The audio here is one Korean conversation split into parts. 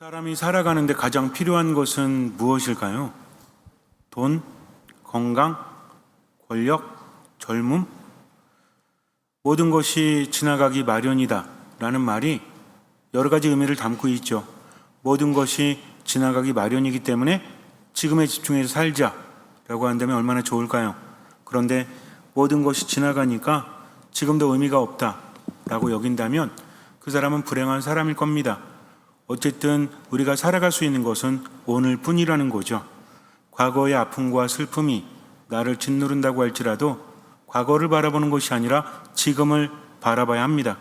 사람이 살아가는데 가장 필요한 것은 무엇일까요? 돈, 건강, 권력, 젊음? 모든 것이 지나가기 마련이다. 라는 말이 여러 가지 의미를 담고 있죠. 모든 것이 지나가기 마련이기 때문에 지금에 집중해서 살자. 라고 한다면 얼마나 좋을까요? 그런데 모든 것이 지나가니까 지금도 의미가 없다. 라고 여긴다면 그 사람은 불행한 사람일 겁니다. 어쨌든 우리가 살아갈 수 있는 것은 오늘 뿐이라는 거죠. 과거의 아픔과 슬픔이 나를 짓누른다고 할지라도 과거를 바라보는 것이 아니라 지금을 바라봐야 합니다.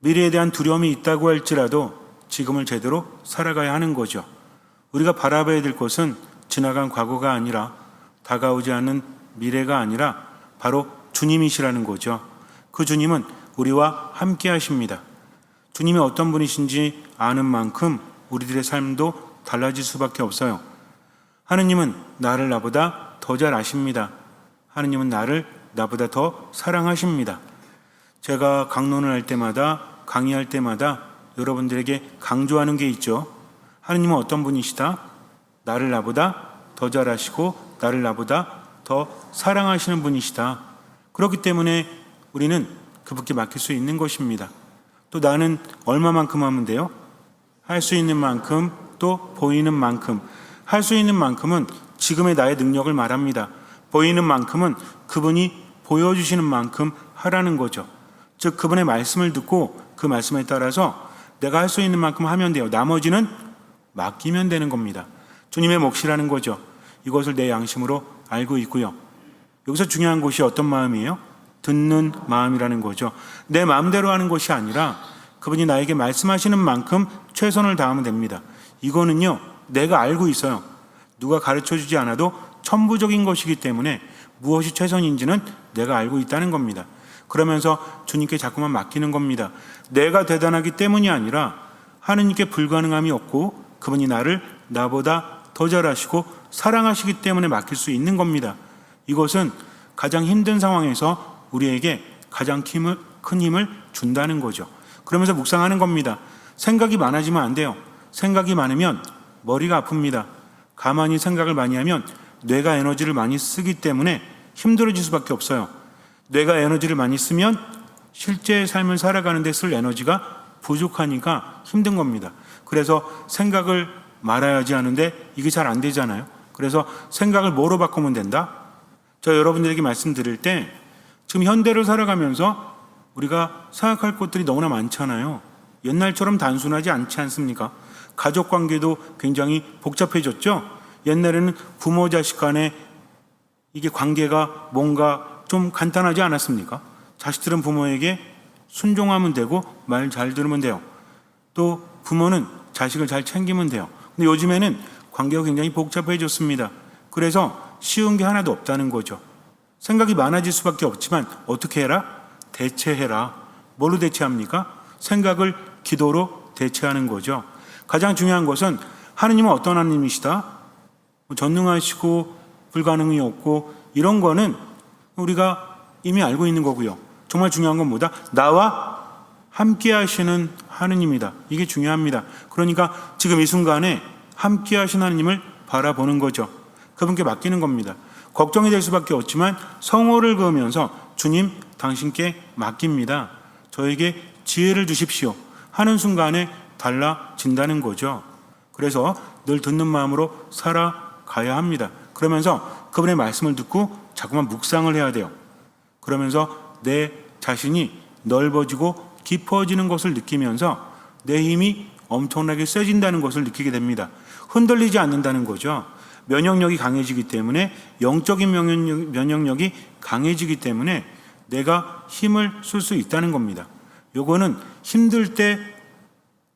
미래에 대한 두려움이 있다고 할지라도 지금을 제대로 살아가야 하는 거죠. 우리가 바라봐야 될 것은 지나간 과거가 아니라 다가오지 않는 미래가 아니라 바로 주님이시라는 거죠. 그 주님은 우리와 함께 하십니다. 주님이 어떤 분이신지 아는 만큼 우리들의 삶도 달라질 수밖에 없어요. 하느님은 나를 나보다 더 잘 아십니다. 하느님은 나를 나보다 더 사랑하십니다. 제가 강론을 할 때마다 강의할 때마다 여러분들에게 강조하는 게 있죠. 하느님은 어떤 분이시다? 나를 나보다 더 잘 아시고 나를 나보다 더 사랑하시는 분이시다. 그렇기 때문에 우리는 그분께 맡길 수 있는 것입니다. 또 나는 얼마만큼 하면 돼요? 할 수 있는 만큼 또 보이는 만큼 할 수 있는 만큼은 지금의 나의 능력을 말합니다. 보이는 만큼은 그분이 보여주시는 만큼 하라는 거죠. 즉 그분의 말씀을 듣고 그 말씀에 따라서 내가 할 수 있는 만큼 하면 돼요. 나머지는 맡기면 되는 겁니다. 주님의 몫이라는 거죠. 이것을 내 양심으로 알고 있고요. 여기서 중요한 것이 어떤 마음이에요? 듣는 마음이라는 거죠. 내 마음대로 하는 것이 아니라 그분이 나에게 말씀하시는 만큼 최선을 다하면 됩니다. 이거는요, 내가 알고 있어요. 누가 가르쳐 주지 않아도 천부적인 것이기 때문에 무엇이 최선인지는 내가 알고 있다는 겁니다. 그러면서 주님께 자꾸만 맡기는 겁니다. 내가 대단하기 때문이 아니라 하느님께 불가능함이 없고 그분이 나를 나보다 더 잘하시고 사랑하시기 때문에 맡길 수 있는 겁니다. 이것은 가장 힘든 상황에서 우리에게 가장 힘을, 큰 힘을 준다는 거죠. 그러면서 묵상하는 겁니다. 생각이 많아지면 안 돼요. 생각이 많으면 머리가 아픕니다. 가만히 생각을 많이 하면 뇌가 에너지를 많이 쓰기 때문에 힘들어질 수밖에 없어요. 뇌가 에너지를 많이 쓰면 실제 삶을 살아가는데 쓸 에너지가 부족하니까 힘든 겁니다. 그래서 생각을 말아야지 하는데 이게 잘 안 되잖아요. 그래서 생각을 뭐로 바꾸면 된다? 저 여러분들에게 말씀드릴 때 지금 현대를 살아가면서 우리가 생각할 것들이 너무나 많잖아요. 옛날처럼 단순하지 않지 않습니까? 가족 관계도 굉장히 복잡해졌죠. 옛날에는 부모 자식 간에 이게 관계가 뭔가 좀 간단하지 않았습니까? 자식들은 부모에게 순종하면 되고 말 잘 들으면 돼요. 또 부모는 자식을 잘 챙기면 돼요. 근데 요즘에는 관계가 굉장히 복잡해졌습니다. 그래서 쉬운 게 하나도 없다는 거죠. 생각이 많아질 수밖에 없지만 어떻게 해라? 대체해라. 뭘로 대체합니까? 생각을 기도로 대체하는 거죠. 가장 중요한 것은 하느님은 어떤 하나님이시다? 뭐 전능하시고 불가능이 없고 이런 거는 우리가 이미 알고 있는 거고요. 정말 중요한 건 뭐다? 나와 함께 하시는 하느님이다. 이게 중요합니다. 그러니까 지금 이 순간에 함께 하신 하느님을 바라보는 거죠. 그분께 맡기는 겁니다. 걱정이 될 수밖에 없지만 성호를 그으면서 주님 당신께 맡깁니다. 저에게 지혜를 주십시오. 하는 순간에 달라진다는 거죠. 그래서 늘 듣는 마음으로 살아가야 합니다. 그러면서 그분의 말씀을 듣고 자꾸만 묵상을 해야 돼요. 그러면서 내 자신이 넓어지고 깊어지는 것을 느끼면서 내 힘이 엄청나게 세진다는 것을 느끼게 됩니다. 흔들리지 않는다는 거죠. 면역력이 강해지기 때문에 영적인 면역력, 면역력이 강해지기 때문에 내가 힘을 쓸 수 있다는 겁니다. 요거는 힘들 때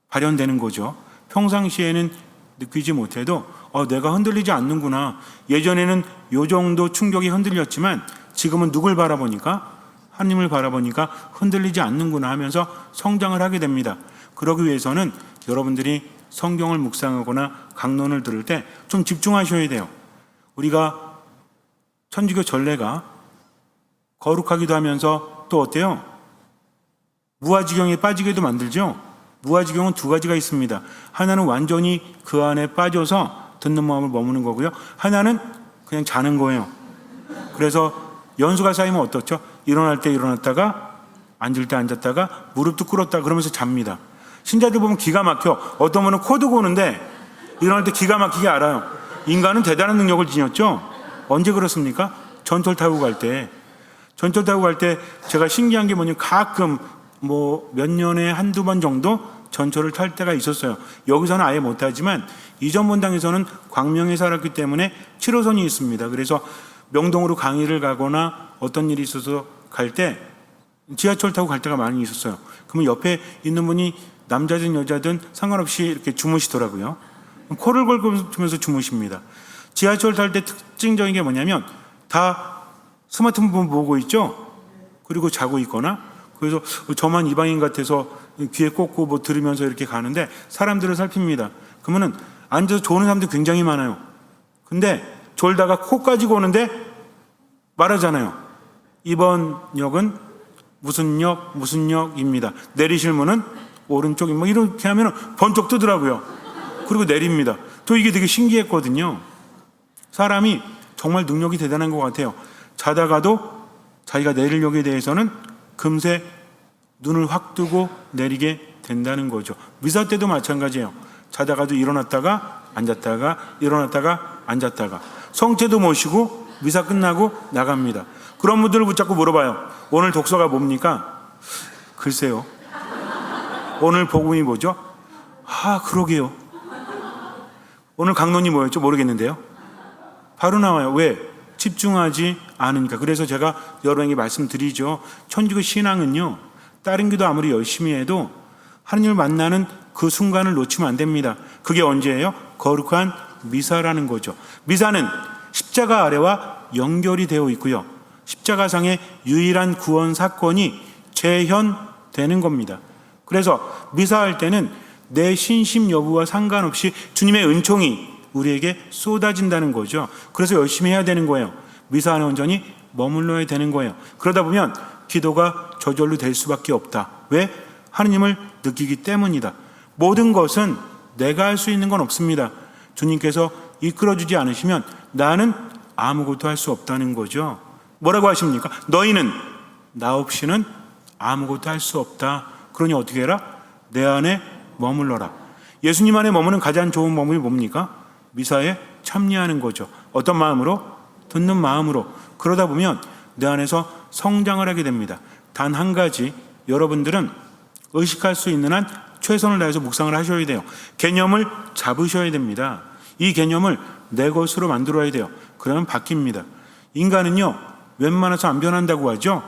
발현되는 거죠. 평상시에는 느끼지 못해도 어, 내가 흔들리지 않는구나. 예전에는 요 정도 충격이 흔들렸지만 지금은 누굴 바라보니까 하나님을 바라보니까 흔들리지 않는구나 하면서 성장을 하게 됩니다. 그러기 위해서는 여러분들이 성경을 묵상하거나 강론을 들을 때 좀 집중하셔야 돼요. 우리가 천주교 전례가 거룩하기도 하면서 또 어때요? 무아지경에 빠지게도 만들죠. 무아지경은 두 가지가 있습니다. 하나는 완전히 그 안에 빠져서 듣는 마음을 머무는 거고요. 하나는 그냥 자는 거예요. 그래서 연수가 쌓이면 어떻죠? 일어날 때 일어났다가 앉을 때 앉았다가 무릎도 꿇었다 그러면서 잡니다. 신자들 보면 기가 막혀. 어떤 분은 코도 고는데 일어날 때 기가 막히게 알아요. 인간은 대단한 능력을 지녔죠. 언제 그렇습니까? 전철 타고 갈 때. 전철 타고 갈 때 제가 신기한 게 뭐냐면 가끔 뭐 몇 년에 한두 번 정도 전철을 탈 때가 있었어요. 여기서는 아예 못하지만 이전 본당에서는 광명에 살았기 때문에 7호선이 있습니다. 그래서 명동으로 강의를 가거나 어떤 일이 있어서 갈 때 지하철 타고 갈 때가 많이 있었어요. 그러면 옆에 있는 분이 남자든 여자든 상관없이 이렇게 주무시더라고요. 코를 걸면서 주무십니다. 지하철 탈 때 특징적인 게 뭐냐면 다 스마트폰 보고 있죠. 그리고 자고 있거나 그래서 저만 이방인 같아서 귀에 꽂고 뭐 들으면서 이렇게 가는데 사람들을 살핍니다. 그러면은 앉아서 조는 사람들 굉장히 많아요. 근데 졸다가 코까지 고는데 말하잖아요. 이번 역은 무슨 역 무슨 역입니다. 내리실 문은 오른쪽이 뭐 이렇게 하면은 번쩍 뜨더라고요. 그리고 내립니다. 또 이게 되게 신기했거든요. 사람이 정말 능력이 대단한 것 같아요. 자다가도 자기가 내릴 역에 대해서는 금세 눈을 확 뜨고 내리게 된다는 거죠. 미사 때도 마찬가지예요. 자다가도 일어났다가 앉았다가 일어났다가 앉았다가 성체도 모시고 미사 끝나고 나갑니다. 그런 분들을 붙잡고 물어봐요. 오늘 독서가 뭡니까? 글쎄요. 오늘 복음이 뭐죠? 아, 그러게요. 오늘 강론이 뭐였죠? 모르겠는데요. 바로 나와요. 왜? 집중하지 않으니까. 그래서 제가 여러분에게 말씀드리죠. 천주교 신앙은요, 다른 기도 아무리 열심히 해도 하느님을 만나는 그 순간을 놓치면 안 됩니다. 그게 언제예요? 거룩한 미사라는 거죠. 미사는 십자가 아래와 연결이 되어 있고요. 십자가상의 유일한 구원 사건이 재현되는 겁니다. 그래서 미사할 때는 내 신심 여부와 상관없이 주님의 은총이 우리에게 쏟아진다는 거죠. 그래서 열심히 해야 되는 거예요. 미사 안에 온전히 머물러야 되는 거예요. 그러다 보면 기도가 저절로 될 수밖에 없다. 왜? 하느님을 느끼기 때문이다. 모든 것은 내가 할 수 있는 건 없습니다. 주님께서 이끌어주지 않으시면 나는 아무것도 할 수 없다는 거죠. 뭐라고 하십니까? 너희는 나 없이는 아무것도 할 수 없다. 그러니 어떻게 해라? 내 안에 머물러라. 예수님 안에 머무는 가장 좋은 머물이 뭡니까? 미사에 참여하는 거죠. 어떤 마음으로? 듣는 마음으로. 그러다 보면 내 안에서 성장을 하게 됩니다. 단 한 가지 여러분들은 의식할 수 있는 한 최선을 다해서 묵상을 하셔야 돼요. 개념을 잡으셔야 됩니다. 이 개념을 내 것으로 만들어야 돼요. 그러면 바뀝니다. 인간은요, 웬만해서 안 변한다고 하죠?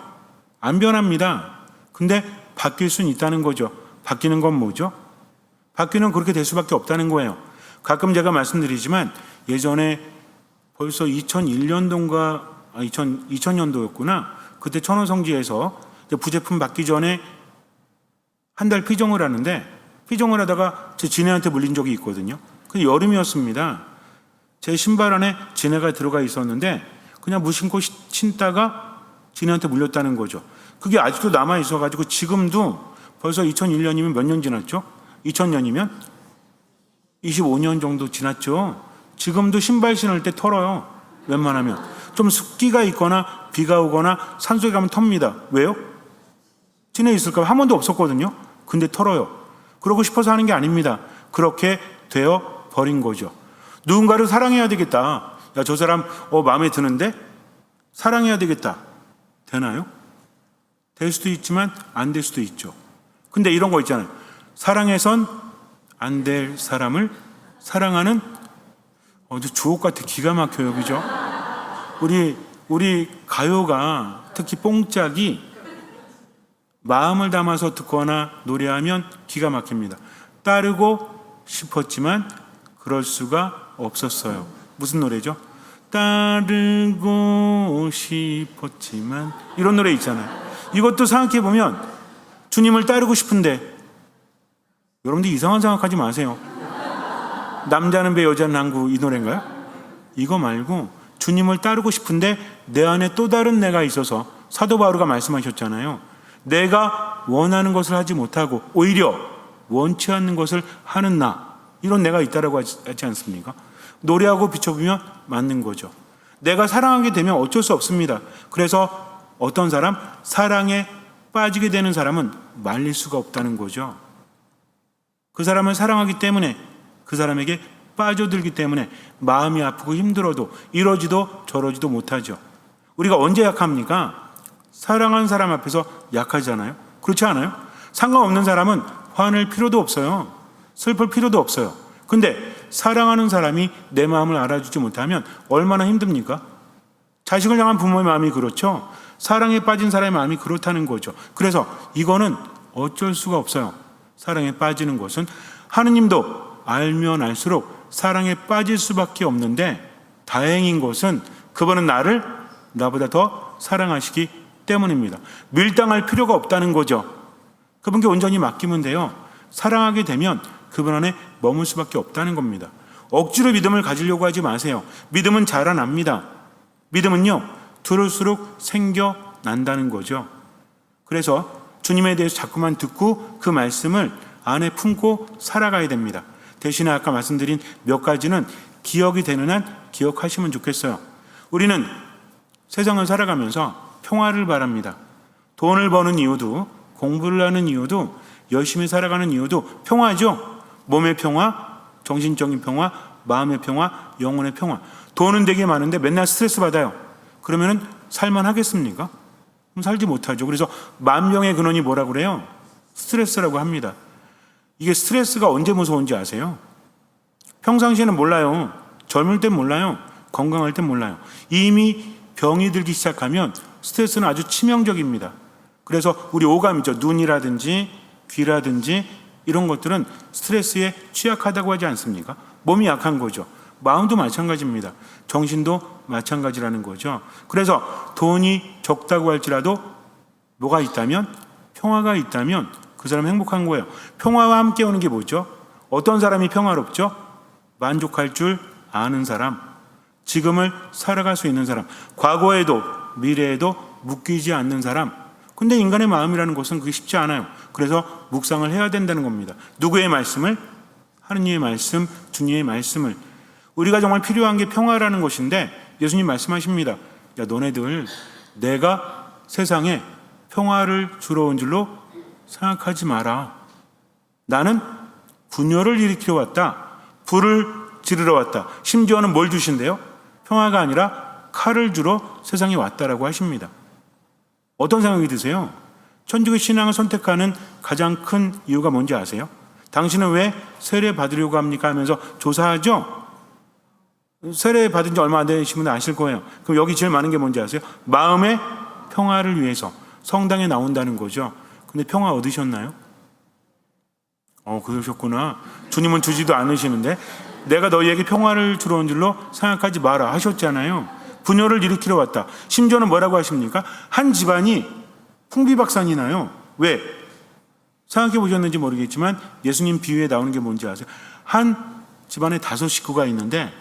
안 변합니다. 근데 바뀔 수는 있다는 거죠. 바뀌는 건 뭐죠? 바뀌는 그렇게 될 수밖에 없다는 거예요. 가끔 제가 말씀드리지만 예전에 벌써 2001년도인가 아, 2000, 2000년도였구나. 그때 천호성지에서 부제품 받기 전에 한 달 피정을 하는데 피정을 하다가 제 지네한테 물린 적이 있거든요. 그 여름이었습니다. 제 신발 안에 지네가 들어가 있었는데 그냥 무심코 시- 신다가 지네한테 물렸다는 거죠. 그게 아직도 남아 있어가지고 지금도 벌써 2001년이면 몇 년 지났죠? 2000년이면 25년 정도 지났죠. 지금도 신발 신을 때 털어요. 웬만하면. 좀 습기가 있거나 비가 오거나 산속에 가면 텁니다. 왜요? 지내 있을까 한 번도 없었거든요. 근데 털어요. 그러고 싶어서 하는 게 아닙니다. 그렇게 되어 버린 거죠. 누군가를 사랑해야 되겠다. 야, 저 사람, 어, 마음에 드는데? 사랑해야 되겠다. 되나요? 될 수도 있지만 안 될 수도 있죠. 근데 이런 거 있잖아요. 사랑해선 안 될 사람을 사랑하는 어, 저 주옥 같아 기가 막혀요, 그죠? 우리 우리 가요가 특히 뽕짝이 마음을 담아서 듣거나 노래하면 기가 막힙니다. 따르고 싶었지만 그럴 수가 없었어요. 무슨 노래죠? 따르고 싶었지만 이런 노래 있잖아요. 이것도 생각해 보면 주님을 따르고 싶은데 여러분들 이상한 생각하지 마세요. 남자는 배 여자는 항구 이 노래인가요? 이거 말고 주님을 따르고 싶은데 내 안에 또 다른 내가 있어서 사도 바울가 말씀하셨잖아요. 내가 원하는 것을 하지 못하고 오히려 원치 않는 것을 하는 나 이런 내가 있다라고 하지 않습니까? 노래하고 비춰보면 맞는 거죠. 내가 사랑하게 되면 어쩔 수 없습니다. 그래서 어떤 사람 사랑에 빠지게 되는 사람은 말릴 수가 없다는 거죠. 그 사람을 사랑하기 때문에 그 사람에게 빠져들기 때문에 마음이 아프고 힘들어도 이러지도 저러지도 못하죠. 우리가 언제 약합니까? 사랑한 사람 앞에서 약하잖아요. 그렇지 않아요? 상관없는 사람은 화낼 필요도 없어요. 슬플 필요도 없어요. 근데 사랑하는 사람이 내 마음을 알아주지 못하면 얼마나 힘듭니까? 자식을 향한 부모의 마음이 그렇죠. 사랑에 빠진 사람의 마음이 그렇다는 거죠. 그래서 이거는 어쩔 수가 없어요. 사랑에 빠지는 것은 하느님도 알면 알수록 사랑에 빠질 수밖에 없는데 다행인 것은 그분은 나를 나보다 더 사랑하시기 때문입니다. 밀당할 필요가 없다는 거죠. 그분께 온전히 맡기면 돼요. 사랑하게 되면 그분 안에 머물 수밖에 없다는 겁니다. 억지로 믿음을 가지려고 하지 마세요. 믿음은 자라납니다. 믿음은요, 들을수록 생겨난다는 거죠. 그래서 주님에 대해서 자꾸만 듣고 그 말씀을 안에 품고 살아가야 됩니다. 대신에 아까 말씀드린 몇 가지는 기억이 되는 한 기억하시면 좋겠어요. 우리는 세상을 살아가면서 평화를 바랍니다. 돈을 버는 이유도 공부를 하는 이유도 열심히 살아가는 이유도 평화죠. 몸의 평화, 정신적인 평화, 마음의 평화, 영혼의 평화. 돈은 되게 많은데 맨날 스트레스 받아요. 그러면은 살만 하겠습니까? 그럼 살지 못하죠. 그래서 만병의 근원이 뭐라 그래요? 스트레스라고 합니다. 이게 스트레스가 언제 무서운지 아세요? 평상시에는 몰라요. 젊을 땐 몰라요. 건강할 땐 몰라요. 이미 병이 들기 시작하면 스트레스는 아주 치명적입니다. 그래서 우리 오감이죠. 눈이라든지 귀라든지 이런 것들은 스트레스에 취약하다고 하지 않습니까? 몸이 약한 거죠. 마음도 마찬가지입니다. 정신도 마찬가지라는 거죠. 그래서 돈이 적다고 할지라도 뭐가 있다면 평화가 있다면 그 사람 행복한 거예요. 평화와 함께 오는 게 뭐죠? 어떤 사람이 평화롭죠? 만족할 줄 아는 사람, 지금을 살아갈 수 있는 사람, 과거에도 미래에도 묶이지 않는 사람. 근데 인간의 마음이라는 것은 그게 쉽지 않아요. 그래서 묵상을 해야 된다는 겁니다. 누구의 말씀을? 하느님의 말씀, 주님의 말씀을. 우리가 정말 필요한 게 평화라는 것인데 예수님 말씀하십니다. 야, 너네들 내가 세상에 평화를 주러 온 줄로 생각하지 마라. 나는 분열을 일으키러 왔다. 불을 지르러 왔다. 심지어는 뭘 주신대요? 평화가 아니라 칼을 주러 세상에 왔다라고 하십니다. 어떤 생각이 드세요? 천주교 신앙을 선택하는 가장 큰 이유가 뭔지 아세요? 당신은 왜 세례 받으려고 합니까? 하면서 조사하죠? 세례 받은 지 얼마 안 되신 분은 아실 거예요. 그럼 여기 제일 많은 게 뭔지 아세요? 마음의 평화를 위해서 성당에 나온다는 거죠. 근데 평화 얻으셨나요? 어, 그러셨구나. 주님은 주지도 않으시는데 내가 너희에게 평화를 주러 온 줄로 생각하지 마라 하셨잖아요. 분열을 일으키러 왔다. 심지어는 뭐라고 하십니까? 한 집안이 풍비박산이 나요. 왜? 생각해 보셨는지 모르겠지만 예수님 비유에 나오는 게 뭔지 아세요? 한 집안에 다섯 식구가 있는데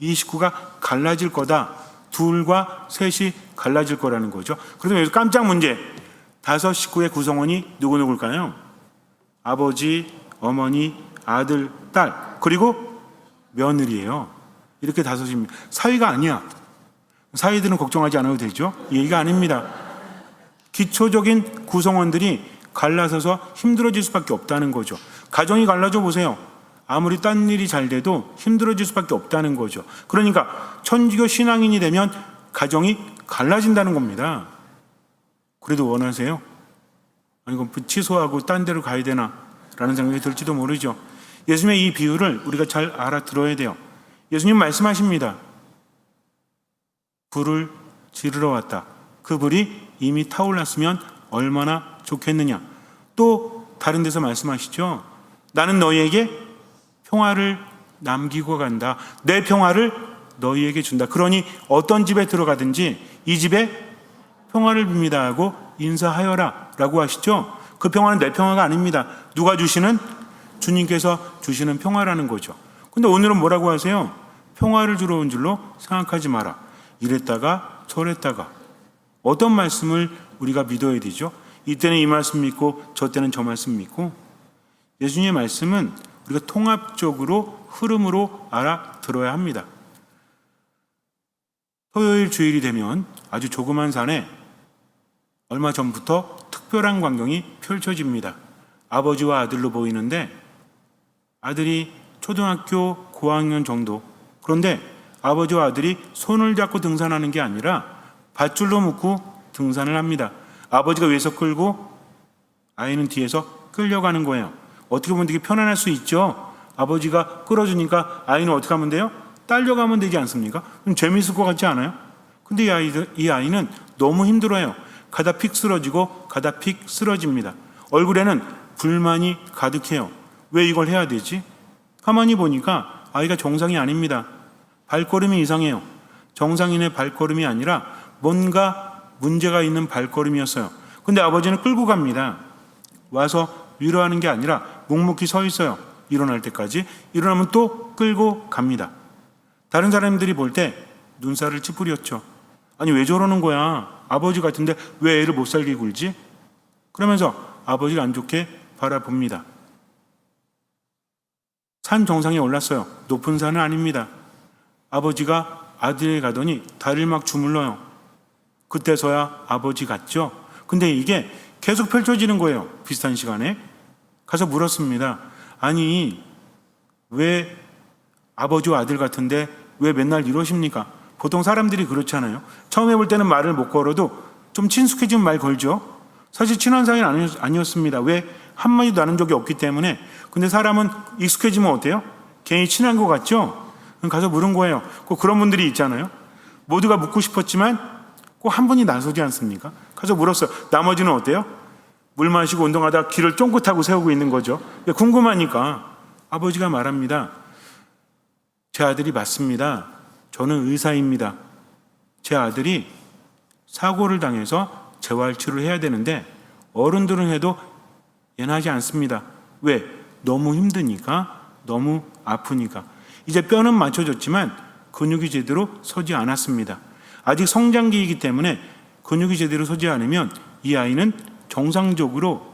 이 식구가 갈라질 거다. 둘과 셋이 갈라질 거라는 거죠. 그래서 여기서 깜짝 문제. 다섯 식구의 구성원이 누구누구일까요? 아버지, 어머니, 아들, 딸, 그리고 며느리예요. 이렇게 다섯입니다. 사위가 아니야. 사위들은 걱정하지 않아도 되죠? 이 얘기가 아닙니다. 기초적인 구성원들이 갈라서서 힘들어질 수밖에 없다는 거죠. 가정이 갈라져 보세요. 아무리 딴 일이 잘 돼도 힘들어질 수밖에 없다는 거죠. 그러니까 천주교 신앙인이 되면 가정이 갈라진다는 겁니다. 그래도 원하세요? 아니, 이건 취소하고 딴 데로 가야 되나? 라는 생각이 들지도 모르죠. 예수님의 이 비유를 우리가 잘 알아들어야 돼요. 예수님 말씀하십니다. 불을 지르러 왔다. 그 불이 이미 타올랐으면 얼마나 좋겠느냐. 또 다른 데서 말씀하시죠. 나는 너희에게 평화를 남기고 간다. 내 평화를 너희에게 준다. 그러니 어떤 집에 들어가든지 이 집에 평화를 빕니다 하고 인사하여라 라고 하시죠. 그 평화는 내 평화가 아닙니다. 누가 주시는? 주님께서 주시는 평화라는 거죠. 근데 오늘은 뭐라고 하세요? 평화를 주러 온 줄로 생각하지 마라. 이랬다가 저랬다가 어떤 말씀을 우리가 믿어야 되죠? 이때는 이 말씀 믿고 저 때는 저 말씀 믿고 예수님의 말씀은 우리가 통합적으로 흐름으로 알아들어야 합니다. 토요일 주일이 되면 아주 조그만 산에 얼마 전부터 특별한 광경이 펼쳐집니다. 아버지와 아들로 보이는데 아들이 초등학교 고학년 정도. 그런데 아버지와 아들이 손을 잡고 등산하는 게 아니라 밧줄로 묶고 등산을 합니다. 아버지가 위에서 끌고 아이는 뒤에서 끌려가는 거예요. 어떻게 보면 되게 편안할 수 있죠. 아버지가 끌어주니까 아이는 어떻게 하면 돼요? 딸려가면 되지 않습니까? 좀 재미있을 것 같지 않아요? 근데 이, 아이들, 이 아이는 너무 힘들어요. 가다 픽 쓰러지고 가다 픽 쓰러집니다. 얼굴에는 불만이 가득해요. 왜 이걸 해야 되지? 가만히 보니까 아이가 정상이 아닙니다. 발걸음이 이상해요. 정상인의 발걸음이 아니라 뭔가 문제가 있는 발걸음이었어요. 근데 아버지는 끌고 갑니다. 와서 위로하는 게 아니라 묵묵히 서 있어요. 일어날 때까지. 일어나면 또 끌고 갑니다. 다른 사람들이 볼 때 눈살을 찌푸렸죠. 아니 왜 저러는 거야? 아버지 같은데 왜 애를 못 살게 굴지? 그러면서 아버지를 안 좋게 바라봅니다. 산 정상에 올랐어요. 높은 산은 아닙니다. 아버지가 아들에 가더니 다리를 막 주물러요. 그때서야 아버지 같죠? 근데 이게 계속 펼쳐지는 거예요. 비슷한 시간에. 가서 물었습니다. 아니, 왜 아버지와 아들 같은데 왜 맨날 이러십니까? 보통 사람들이 그렇잖아요. 처음에 볼 때는 말을 못 걸어도 좀 친숙해지면 말 걸죠. 사실 친한 사이는 아니- 아니었습니다. 왜? 한마디도 나눈 적이 없기 때문에. 근데 사람은 익숙해지면 어때요? 괜히 친한 것 같죠? 가서 물은 거예요. 꼭 그런 분들이 있잖아요. 모두가 묻고 싶었지만 꼭 한 분이 나서지 않습니까? 가서 물었어요. 나머지는 어때요? 물 마시고 운동하다 귀를 쫑긋하고 세우고 있는 거죠. 왜? 궁금하니까. 아버지가 말합니다. 제 아들이 맞습니다. 저는 의사입니다. 제 아들이 사고를 당해서 재활치료를 해야 되는데 어른들은 해도 얘는 하지 않습니다. 왜? 너무 힘드니까, 너무 아프니까. 이제 뼈는 맞춰졌지만 근육이 제대로 서지 않았습니다. 아직 성장기이기 때문에 근육이 제대로 서지 않으면 이 아이는 정상적으로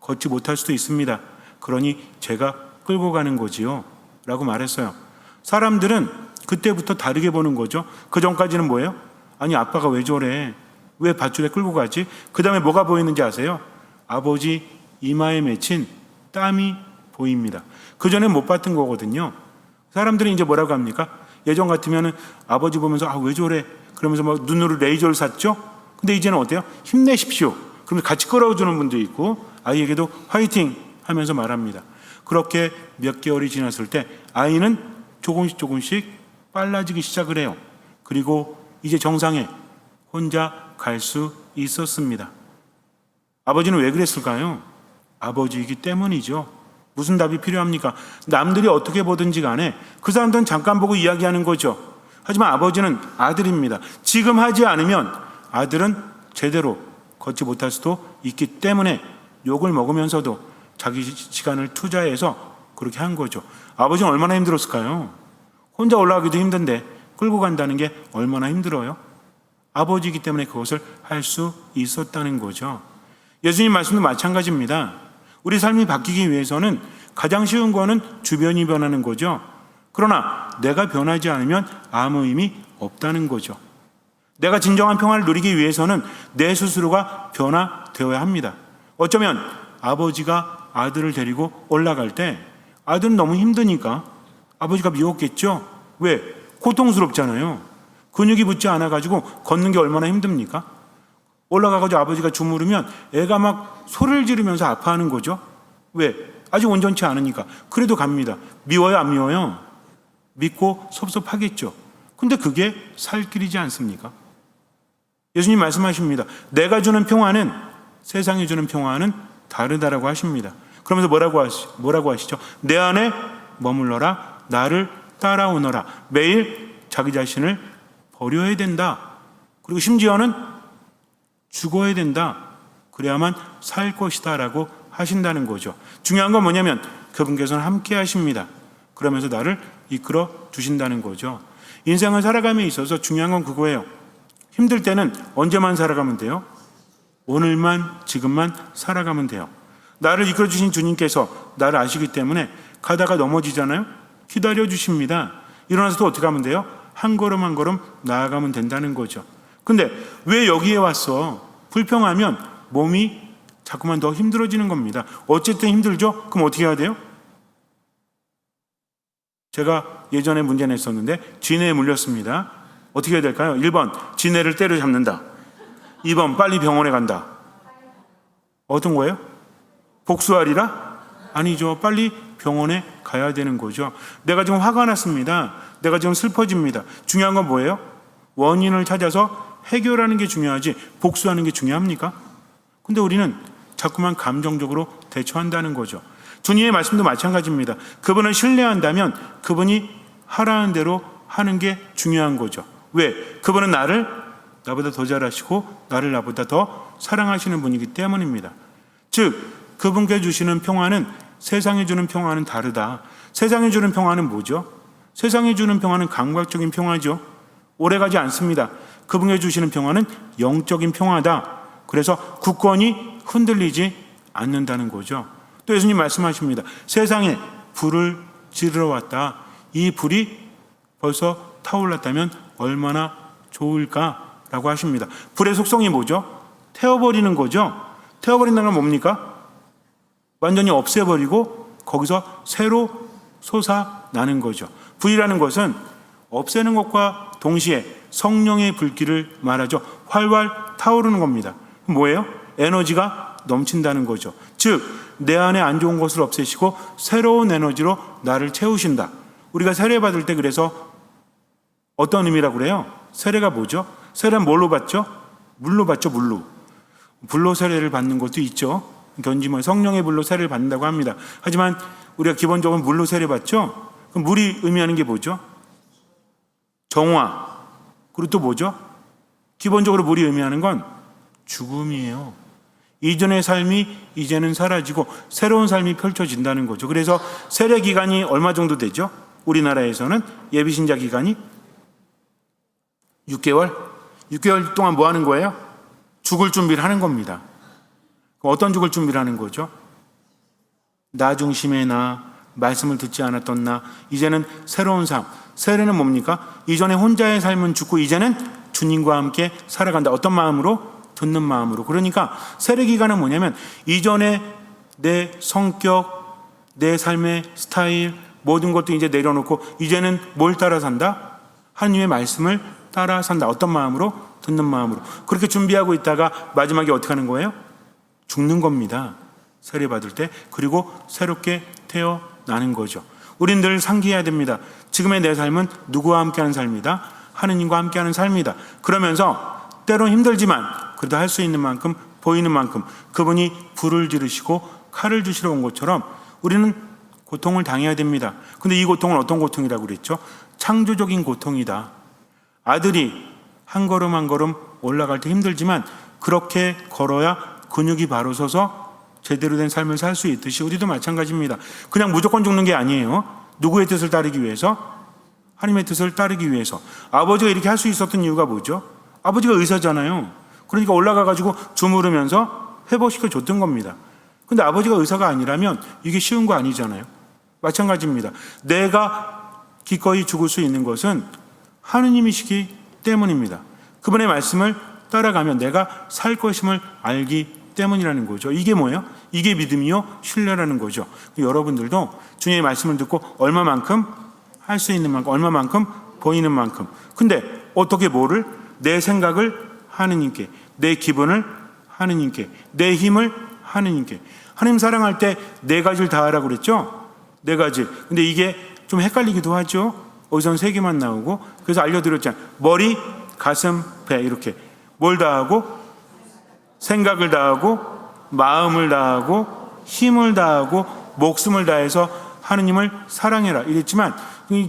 걷지 못할 수도 있습니다. 그러니 제가 끌고 가는 거지요. 라고 말했어요. 사람들은 그때부터 다르게 보는 거죠. 그 전까지는 뭐예요? 아니, 아빠가 왜 저래? 왜 밧줄에 끌고 가지? 그 다음에 뭐가 보이는지 아세요? 아버지 이마에 맺힌 땀이 보입니다. 그 전에 못 봤던 거거든요. 사람들이 이제 뭐라고 합니까? 예전 같으면은 아버지 보면서 아, 왜 저래? 그러면서 막 눈으로 레이저를 샀죠? 근데 이제는 어때요? 힘내십시오. 그러면 같이 끌어주는 분도 있고 아이에게도 화이팅 하면서 말합니다. 그렇게 몇 개월이 지났을 때 아이는 조금씩 조금씩 빨라지기 시작을 해요. 그리고 이제 정상에 혼자 갈 수 있었습니다. 아버지는 왜 그랬을까요? 아버지이기 때문이죠. 무슨 답이 필요합니까? 남들이 어떻게 보든지 간에 그 사람들은 잠깐 보고 이야기하는 거죠. 하지만 아버지는 아들입니다. 지금 하지 않으면 아들은 제대로 걷지 못할 수도 있기 때문에 욕을 먹으면서도 자기 시간을 투자해서 그렇게 한 거죠. 아버지는 얼마나 힘들었을까요? 혼자 올라가기도 힘든데 끌고 간다는 게 얼마나 힘들어요? 아버지이기 때문에 그것을 할 수 있었다는 거죠. 예수님 말씀도 마찬가지입니다. 우리 삶이 바뀌기 위해서는 가장 쉬운 거는 주변이 변하는 거죠. 그러나 내가 변하지 않으면 아무 의미 없다는 거죠. 내가 진정한 평화를 누리기 위해서는 내 스스로가 변화되어야 합니다. 어쩌면 아버지가 아들을 데리고 올라갈 때 아들은 너무 힘드니까 아버지가 미웠겠죠? 왜? 고통스럽잖아요. 근육이 붙지 않아가지고 걷는 게 얼마나 힘듭니까? 올라가가지고 아버지가 주무르면 애가 막 소리를 지르면서 아파하는 거죠. 왜? 아직 온전치 않으니까. 그래도 갑니다. 미워요, 안 미워요? 믿고 섭섭하겠죠. 근데 그게 살 길이지 않습니까? 예수님 말씀하십니다. 내가 주는 평화는 세상이 주는 평화는 다르다라고 하십니다. 그러면서 뭐라고 하시, 뭐라고 하시죠? 내 안에 머물러라. 나를 따라오너라. 매일 자기 자신을 버려야 된다. 그리고 심지어는 죽어야 된다. 그래야만 살 것이다 라고 하신다는 거죠. 중요한 건 뭐냐면 그분께서는 함께 하십니다. 그러면서 나를 이끌어 주신다는 거죠. 인생을 살아감에 있어서 중요한 건 그거예요. 힘들 때는 언제만 살아가면 돼요? 오늘만, 지금만 살아가면 돼요. 나를 이끌어 주신 주님께서 나를 아시기 때문에 가다가 넘어지잖아요. 기다려 주십니다. 일어나서 또 어떻게 하면 돼요? 한 걸음 한 걸음 나아가면 된다는 거죠. 근데 왜 여기에 왔어? 불평하면 몸이 자꾸만 더 힘들어지는 겁니다. 어쨌든 힘들죠? 그럼 어떻게 해야 돼요? 제가 예전에 문제 냈었는데 쥐내에 물렸습니다. 어떻게 해야 될까요? 1번 쥐내를 때려잡는다. 2번 빨리 병원에 간다. 어떤 거예요? 복수하리라? 아니죠. 빨리 병원에 가야 되는 거죠. 내가 지금 화가 났습니다. 내가 지금 슬퍼집니다. 중요한 건 뭐예요? 원인을 찾아서 해결하는 게 중요하지 복수하는 게 중요합니까? 근데 우리는 자꾸만 감정적으로 대처한다는 거죠. 주님의 말씀도 마찬가지입니다. 그분을 신뢰한다면 그분이 하라는 대로 하는 게 중요한 거죠. 왜? 그분은 나를 나보다 더 잘하시고 나를 나보다 더 사랑하시는 분이기 때문입니다. 즉 그분께 주시는 평화는 세상에 주는 평화는 다르다. 세상에 주는 평화는 뭐죠? 세상에 주는 평화는 감각적인 평화죠. 오래가지 않습니다. 그분께 주시는 평화는 영적인 평화다. 그래서 국권이 흔들리지 않는다는 거죠. 또 예수님 말씀하십니다. 세상에 불을 지르러 왔다. 이 불이 벌써 타올랐다면 얼마나 좋을까라고 하십니다. 불의 속성이 뭐죠? 태워버리는 거죠. 태워버린다는 건 뭡니까? 완전히 없애버리고 거기서 새로 솟아나는 거죠. 불이라는 것은 없애는 것과 동시에 성령의 불길을 말하죠. 활활 타오르는 겁니다. 뭐예요? 에너지가 넘친다는 거죠. 즉, 내 안에 안 좋은 것을 없애시고 새로운 에너지로 나를 채우신다. 우리가 세례 받을 때 그래서 어떤 의미라고 그래요? 세례가 뭐죠? 세례는 뭘로 받죠? 물로 받죠, 물로. 불로 세례를 받는 것도 있죠. 견지면 성령의 불로 세례를 받는다고 합니다. 하지만 우리가 기본적으로 물로 세례 받죠? 그럼 물이 의미하는 게 뭐죠? 정화. 그리고 또 뭐죠? 기본적으로 물이 의미하는 건 죽음이에요. 이전의 삶이 이제는 사라지고 새로운 삶이 펼쳐진다는 거죠. 그래서 세례 기간이 얼마 정도 되죠? 우리나라에서는 예비 신자 기간이 6개월? 6개월 동안 뭐 하는 거예요? 죽을 준비를 하는 겁니다. 어떤 죽을 준비를 하는 거죠? 나 중심의 나, 말씀을 듣지 않았던 나, 이제는 새로운 삶. 세례는 뭡니까? 이전에 혼자의 삶은 죽고 이제는 주님과 함께 살아간다. 어떤 마음으로? 듣는 마음으로. 그러니까 세례 기간은 뭐냐면 이전에 내 성격, 내 삶의 스타일, 모든 것도 이제 내려놓고 이제는 뭘 따라 산다? 하나님의 말씀을 따라 산다. 어떤 마음으로? 듣는 마음으로. 그렇게 준비하고 있다가 마지막에 어떻게 하는 거예요? 죽는 겁니다. 세례 받을 때. 그리고 새롭게 태어나는 거죠. 우린 늘 상기해야 됩니다. 지금의 내 삶은 누구와 함께하는 삶이다? 하느님과 함께하는 삶이다. 그러면서 때론 힘들지만 그래도 할 수 있는 만큼 보이는 만큼 그분이 불을 지르시고 칼을 주시러 온 것처럼 우리는 고통을 당해야 됩니다. 근데 이 고통은 어떤 고통이라고 그랬죠? 창조적인 고통이다. 아들이 한 걸음 한 걸음 올라갈 때 힘들지만 그렇게 걸어야 근육이 바로 서서 제대로 된 삶을 살 수 있듯이 우리도 마찬가지입니다. 그냥 무조건 죽는 게 아니에요. 누구의 뜻을 따르기 위해서? 하나님의 뜻을 따르기 위해서. 아버지가 이렇게 할 수 있었던 이유가 뭐죠? 아버지가 의사잖아요. 그러니까 올라가 가지고 주무르면서 회복시켜 줬던 겁니다. 근데 아버지가 의사가 아니라면 이게 쉬운 거 아니잖아요. 마찬가지입니다. 내가 기꺼이 죽을 수 있는 것은 하느님이시기 때문입니다. 그분의 말씀을 따라가면 내가 살 것임을 알기 때문이라는 거죠. 이게 뭐예요? 이게 믿음이요, 신뢰라는 거죠. 여러분들도 주님의 말씀을 듣고 얼마만큼 할 수 있는 만큼, 얼마만큼 보이는 만큼. 근데 어떻게 뭐를 내 생각을 하느님께, 내 기분을 하느님께, 내 힘을 하느님께. 하나님 사랑할 때 네 가지를 다 하라고 그랬죠? 네 가지. 근데 이게 좀 헷갈리기도 하죠? 어디선 세 개만 나오고. 그래서 알려드렸잖아요. 머리, 가슴, 배. 이렇게. 뭘 다 하고? 생각을 다하고, 마음을 다하고, 힘을 다하고, 목숨을 다해서 하느님을 사랑해라. 이랬지만,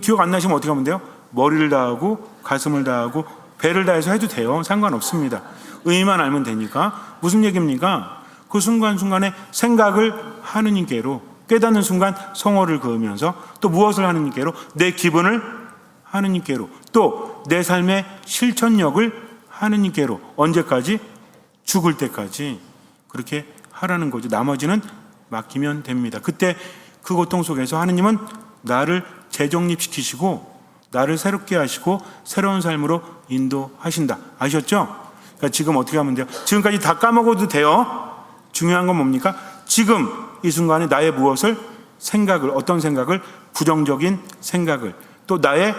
기억 안 나시면 어떻게 하면 돼요? 머리를 다하고, 가슴을 다하고, 배를 다해서 해도 돼요. 상관없습니다. 의미만 알면 되니까. 무슨 얘기입니까? 그 순간순간에 생각을 하느님께로, 깨닫는 순간 성호를 그으면서 또 무엇을 하느님께로? 내 기분을 하느님께로, 또 내 삶의 실천력을 하느님께로. 언제까지? 죽을 때까지 그렇게 하라는 거죠. 나머지는 맡기면 됩니다. 그때 그 고통 속에서 하느님은 나를 재정립시키시고 나를 새롭게 하시고 새로운 삶으로 인도하신다. 아셨죠? 그러니까 지금 어떻게 하면 돼요? 지금까지 다 까먹어도 돼요. 중요한 건 뭡니까? 지금 이 순간에 나의 무엇을 생각을 어떤 생각을 부정적인 생각을 또 나의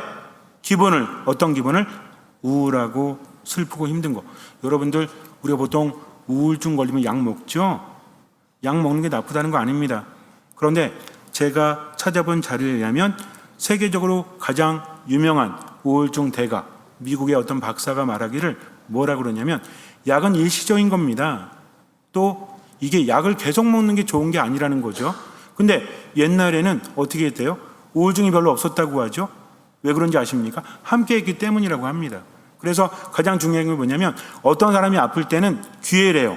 기분을 어떤 기분을 우울하고 슬프고 힘든 거. 여러분들 우리가 보통 우울증 걸리면 약 먹죠. 약 먹는 게 나쁘다는 거 아닙니다. 그런데 제가 찾아본 자료에 의하면 세계적으로 가장 유명한 우울증 대가 미국의 어떤 박사가 말하기를 뭐라 그러냐면 약은 일시적인 겁니다. 또 이게 약을 계속 먹는 게 좋은 게 아니라는 거죠. 근데 옛날에는 어떻게 했대요? 우울증이 별로 없었다고 하죠. 왜 그런지 아십니까? 함께 했기 때문이라고 합니다. 그래서 가장 중요한 게 뭐냐면 어떤 사람이 아플 때는 기회래요.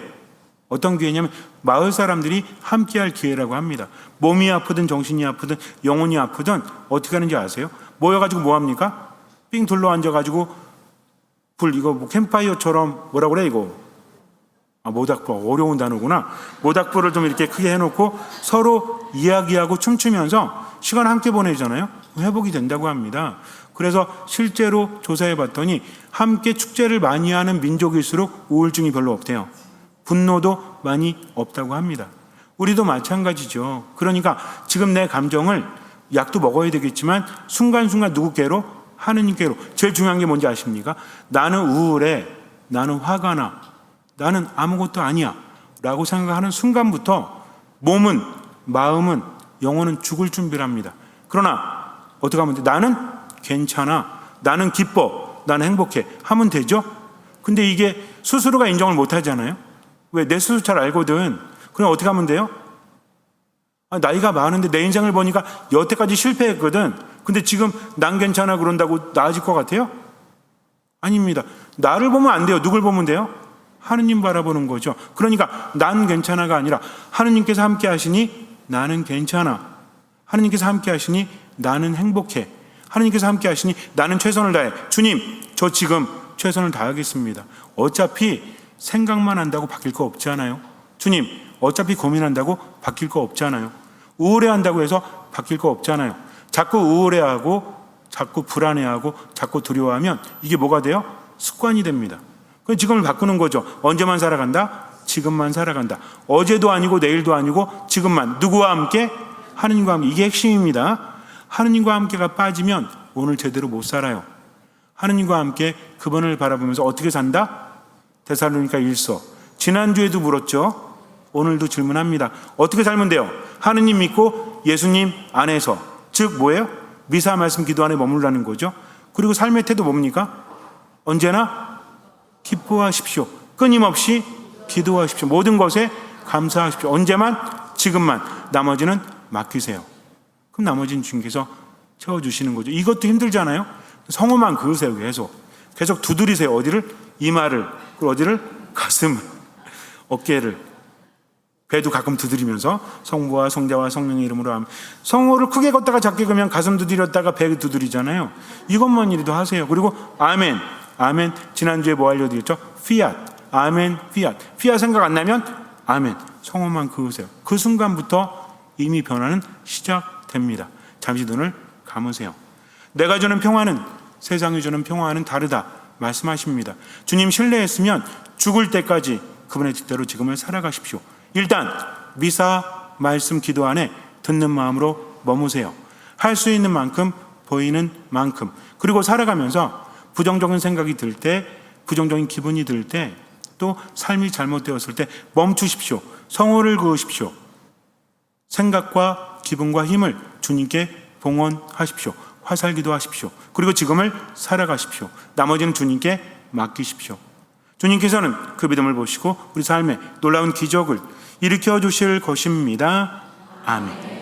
어떤 기회냐면 마을 사람들이 함께 할 기회라고 합니다. 몸이 아프든 정신이 아프든 영혼이 아프든 어떻게 하는지 아세요? 모여가지고 뭐 합니까? 삥 둘러 앉아가지고 불 이거 뭐 캠파이어처럼 뭐라 그래 이거 아, 모닥불 어려운 단어구나. 모닥불을 좀 이렇게 크게 해놓고 서로 이야기하고 춤추면서 시간 함께 보내잖아요. 회복이 된다고 합니다. 그래서 실제로 조사해 봤더니 함께 축제를 많이 하는 민족일수록 우울증이 별로 없대요. 분노도 많이 없다고 합니다. 우리도 마찬가지죠. 그러니까 지금 내 감정을 약도 먹어야 되겠지만 순간순간 누구께로? 하느님께로. 제일 중요한 게 뭔지 아십니까? 나는 우울해. 나는 화가 나. 나는 아무것도 아니야. 라고 생각하는 순간부터 몸은, 마음은, 영혼은 죽을 준비를 합니다. 그러나 어떻게 하면 돼? 나는 괜찮아. 나는 기뻐. 나는 행복해. 하면 되죠? 근데 이게 스스로가 인정을 못 하잖아요? 왜? 내 스스로 잘 알거든. 그럼 어떻게 하면 돼요? 아, 나이가 많은데 내 인생을 보니까 여태까지 실패했거든. 근데 지금 난 괜찮아 그런다고 나아질 것 같아요? 아닙니다. 나를 보면 안 돼요. 누굴 보면 돼요? 하느님 바라보는 거죠. 그러니까 난 괜찮아가 아니라 하느님께서 함께 하시니 나는 괜찮아. 하느님께서 함께 하시니 나는 행복해. 하느님께서 함께 하시니 나는 최선을 다해. 주님, 저 지금 최선을 다하겠습니다. 어차피 생각만 한다고 바뀔 거 없잖아요. 주님, 어차피 고민한다고 바뀔 거 없잖아요. 우울해 한다고 해서 바뀔 거 없잖아요. 자꾸 우울해하고 자꾸 불안해하고 자꾸 두려워하면 이게 뭐가 돼요? 습관이 됩니다. 그 지금을 바꾸는 거죠. 언제만 살아간다? 지금만 살아간다. 어제도 아니고 내일도 아니고 지금만 누구와 함께 하느님과 함께 이게 핵심입니다. 하느님과 함께가 빠지면 오늘 제대로 못 살아요. 하느님과 함께 그분을 바라보면서 어떻게 산다? 데살로니가 일서 지난주에도 물었죠. 오늘도 질문합니다. 어떻게 살면 돼요? 하느님 믿고 예수님 안에서 즉 뭐예요? 미사 말씀 기도 안에 머물라는 거죠. 그리고 삶의 태도 뭡니까? 언제나 기뻐하십시오. 끊임없이 기도하십시오. 모든 것에 감사하십시오. 언제만 지금만 나머지는 맡기세요. 그럼 나머지는 주님께서 채워주시는 거죠. 이것도 힘들잖아요. 성호만 그으세요. 계속 계속 두드리세요. 어디를 이마를 그리고 어디를 가슴을 어깨를 배도 가끔 두드리면서 성부와 성자와 성령의 이름으로 하면 성호를 크게 걷다가 작게 그면 가슴 두드렸다가 배 두드리잖아요. 이것만 이라도 하세요. 그리고 아멘, 아멘. 지난주에 뭐 알려드렸죠? 피앗, 아멘, 피앗. 피앗 생각 안 나면 아멘. 성호만 그으세요. 그 순간부터 이미 변화는 시작됩니다. 잠시 눈을 감으세요. 내가 주는 평화는 세상이 주는 평화와는 다르다 말씀하십니다. 주님 신뢰했으면 죽을 때까지 그분의 뜻대로 지금을 살아가십시오. 일단 미사 말씀 기도 안에 듣는 마음으로 머무세요. 할 수 있는 만큼 보이는 만큼 그리고 살아가면서 부정적인 생각이 들 때, 부정적인 기분이 들 때, 또 삶이 잘못되었을 때 멈추십시오. 성호를 그으십시오. 생각과 기분과 힘을 주님께 봉헌하십시오. 화살기도 하십시오. 그리고 지금을 살아가십시오. 나머지는 주님께 맡기십시오. 주님께서는 그 믿음을 보시고 우리 삶에 놀라운 기적을 일으켜 주실 것입니다. 아멘.